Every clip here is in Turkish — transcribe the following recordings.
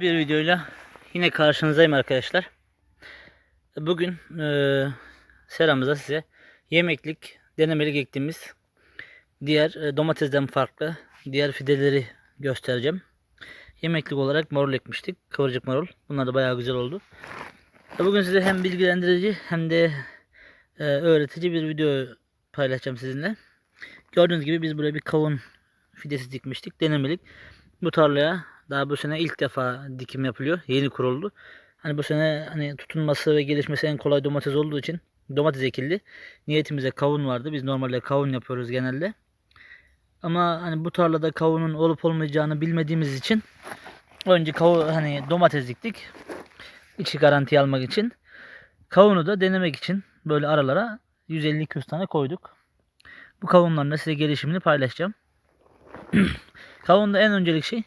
Bir videoyla yine karşınızdayım arkadaşlar. Bugün eee seramıza size yemeklik denemelik ektiğimiz diğer e, domatesden farklı diğer fideleri göstereceğim. Yemeklik olarak marul ekmiştik. Kıvırcık marul. Bunlar da bayağı güzel oldu. Bugün size hem bilgilendirici hem de e, öğretici bir video paylaşacağım sizinle. Gördüğünüz gibi biz buraya bir kavun fidesi dikmiştik. Denemelik. Bu tarlaya daha bu sene ilk defa dikim yapılıyor. Yeni kuruldu. Hani bu sene hani tutunması ve gelişmesi en kolay domates olduğu için domates ekildi. Niyetimize kavun vardı. Biz normalde kavun yapıyoruz genelde. Ama hani bu tarlada kavunun olup olmayacağını bilmediğimiz için önce kavun hani domates diktik. İçi garanti almak için. Kavunu da denemek için böyle aralara 150-200 tane koyduk. Bu kavunların size gelişimini paylaşacağım. Kavunda en öncelik şey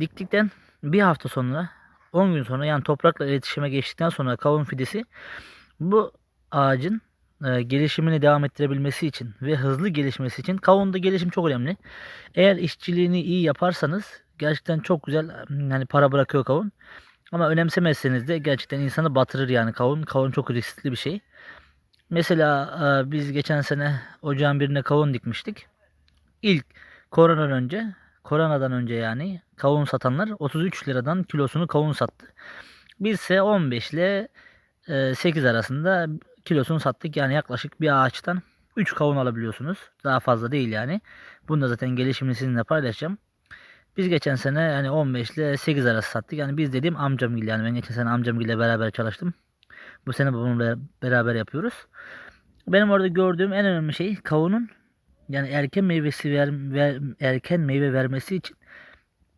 diktikten bir hafta sonra 10 gün sonra yani toprakla iletişime geçtikten sonra kavun fidesi bu ağacın e, gelişimini devam ettirebilmesi için ve hızlı gelişmesi için kavunda gelişim çok önemli. Eğer işçiliğini iyi yaparsanız gerçekten çok güzel yani para bırakıyor kavun. Ama önemsemezseniz de gerçekten insanı batırır yani kavun. Kavun çok riskli bir şey. Mesela e, biz geçen sene ocağın birine kavun dikmiştik. İlk koronadan önce, koronadan önce yani kavun satanlar 33 liradan kilosunu kavun sattı. Biz ise 15 ile e, 8 arasında kilosunu sattık. Yani yaklaşık bir ağaçtan 3 kavun alabiliyorsunuz. Daha fazla değil yani. Bunu da zaten gelişimini sizinle paylaşacağım. Biz geçen sene yani 15 ile 8 arası sattık. Yani biz dediğim amcamgil yani ben geçen sene amcamgille beraber çalıştım. Bu sene babamla beraber yapıyoruz. Benim orada gördüğüm en önemli şey kavunun yani erken meyvesi ver, ver, erken meyve vermesi için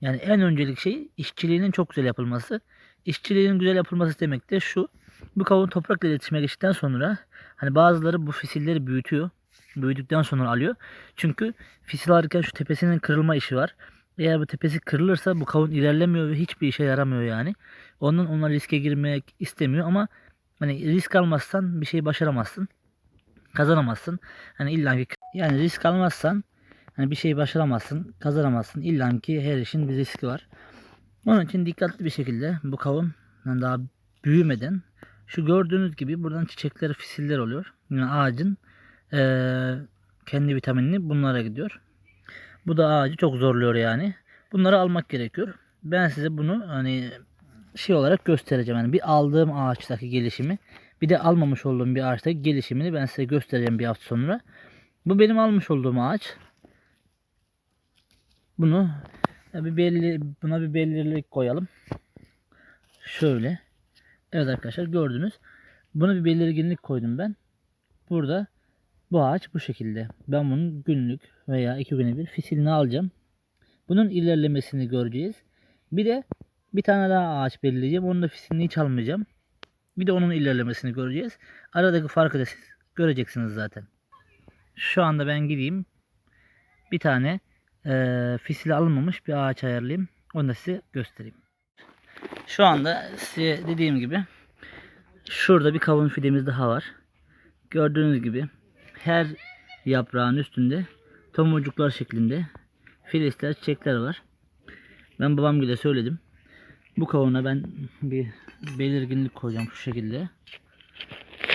yani en öncelik şey işçiliğinin çok güzel yapılması. İşçiliğinin güzel yapılması demek de şu. Bu kavun toprakla iletişime geçtikten sonra hani bazıları bu fisilleri büyütüyor. Büyüdükten sonra alıyor. Çünkü fisil alırken şu tepesinin kırılma işi var. Eğer bu tepesi kırılırsa bu kavun ilerlemiyor ve hiçbir işe yaramıyor yani. Ondan ona riske girmek istemiyor ama hani risk almazsan bir şey başaramazsın. Kazanamazsın. Hani illa ki yani risk almazsan hani bir şey başaramazsın, kazanamazsın. İlla ki her işin bir riski var. Onun için dikkatli bir şekilde bu kavun daha büyümeden şu gördüğünüz gibi buradan çiçekler, fisiller oluyor. Yani ağacın eee, kendi vitaminini bunlara gidiyor. Bu da ağacı çok zorluyor yani. Bunları almak gerekiyor. Ben size bunu hani şey olarak göstereceğim. Yani bir aldığım ağaçtaki gelişimi bir de almamış olduğum bir ağaçtaki gelişimini ben size göstereceğim bir hafta sonra. Bu benim almış olduğum ağaç. Bunu bir belli buna bir belirlilik koyalım. Şöyle. Evet arkadaşlar gördünüz. Buna bir belirginlik koydum ben. Burada bu ağaç bu şekilde. Ben bunun günlük veya iki güne bir fisilini alacağım. Bunun ilerlemesini göreceğiz. Bir de bir tane daha ağaç belirleyeceğim. Onun da fisilini hiç almayacağım. Bir de onun ilerlemesini göreceğiz. Aradaki farkı da siz göreceksiniz zaten. Şu anda ben gideyim. Bir tane e, fisili alınmamış bir ağaç ayarlayayım. Onu da size göstereyim. Şu anda size dediğim gibi şurada bir kavun fidemiz daha var. Gördüğünüz gibi her yaprağın üstünde tomurcuklar şeklinde filizler, çiçekler var. Ben babam bile söyledim. Bu kavuna ben bir belirginlik koyacağım şu şekilde.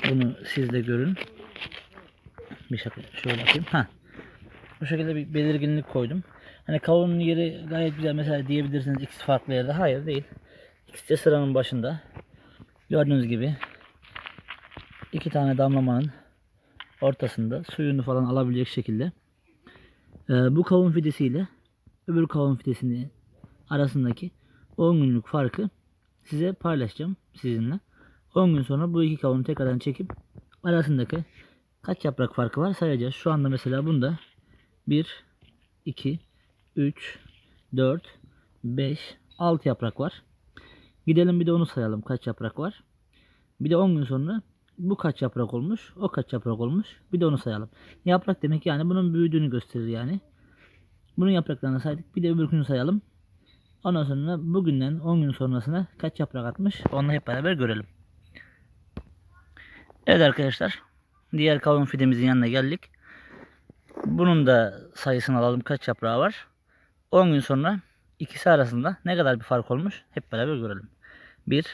Bunu siz de görün. Bir şekilde şöyle yapayım. Ha. Bu şekilde bir belirginlik koydum. Hani kavunun yeri gayet güzel. Mesela diyebilirsiniz ikisi farklı yerde. Hayır değil. İkisi de sıranın başında. Gördüğünüz gibi iki tane damlamanın ortasında suyunu falan alabilecek şekilde. Ee, bu kavun fidesiyle öbür kavun fidesinin arasındaki 10 günlük farkı size paylaşacağım sizinle. 10 gün sonra bu iki kavunu tekrardan çekip arasındaki kaç yaprak farkı var sayacağız. Şu anda mesela bunda 1, 2, 3, 4, 5, 6 yaprak var. Gidelim bir de onu sayalım kaç yaprak var. Bir de 10 gün sonra bu kaç yaprak olmuş, o kaç yaprak olmuş. Bir de onu sayalım. Yaprak demek yani bunun büyüdüğünü gösterir yani. Bunun yapraklarını saydık. Bir de öbürkünü sayalım. Ondan sonra bugünden 10 gün sonrasına kaç yaprak atmış onu hep beraber görelim. Evet arkadaşlar. Diğer kavun fidemizin yanına geldik. Bunun da sayısını alalım kaç yaprağı var. 10 gün sonra ikisi arasında ne kadar bir fark olmuş hep beraber görelim. 1,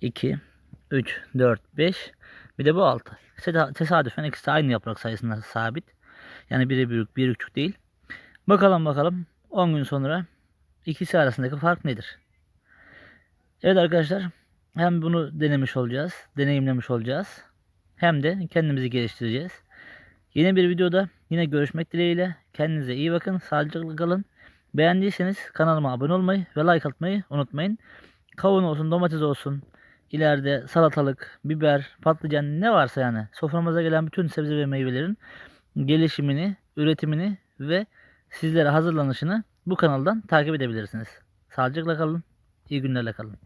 2, 3, 4, 5 bir de bu 6. Tesadüfen ikisi de aynı yaprak sayısında sabit. Yani biri büyük, biri küçük değil. Bakalım bakalım 10 gün sonra ikisi arasındaki fark nedir? Evet arkadaşlar hem bunu denemiş olacağız, deneyimlemiş olacağız. Hem de kendimizi geliştireceğiz. Yeni bir videoda yine görüşmek dileğiyle. Kendinize iyi bakın, sağlıcakla kalın. Beğendiyseniz kanalıma abone olmayı ve like atmayı unutmayın. Kavun olsun, domates olsun, ileride salatalık, biber, patlıcan ne varsa yani soframıza gelen bütün sebze ve meyvelerin gelişimini, üretimini ve sizlere hazırlanışını bu kanaldan takip edebilirsiniz. Sağlıcakla kalın, iyi günlerle kalın.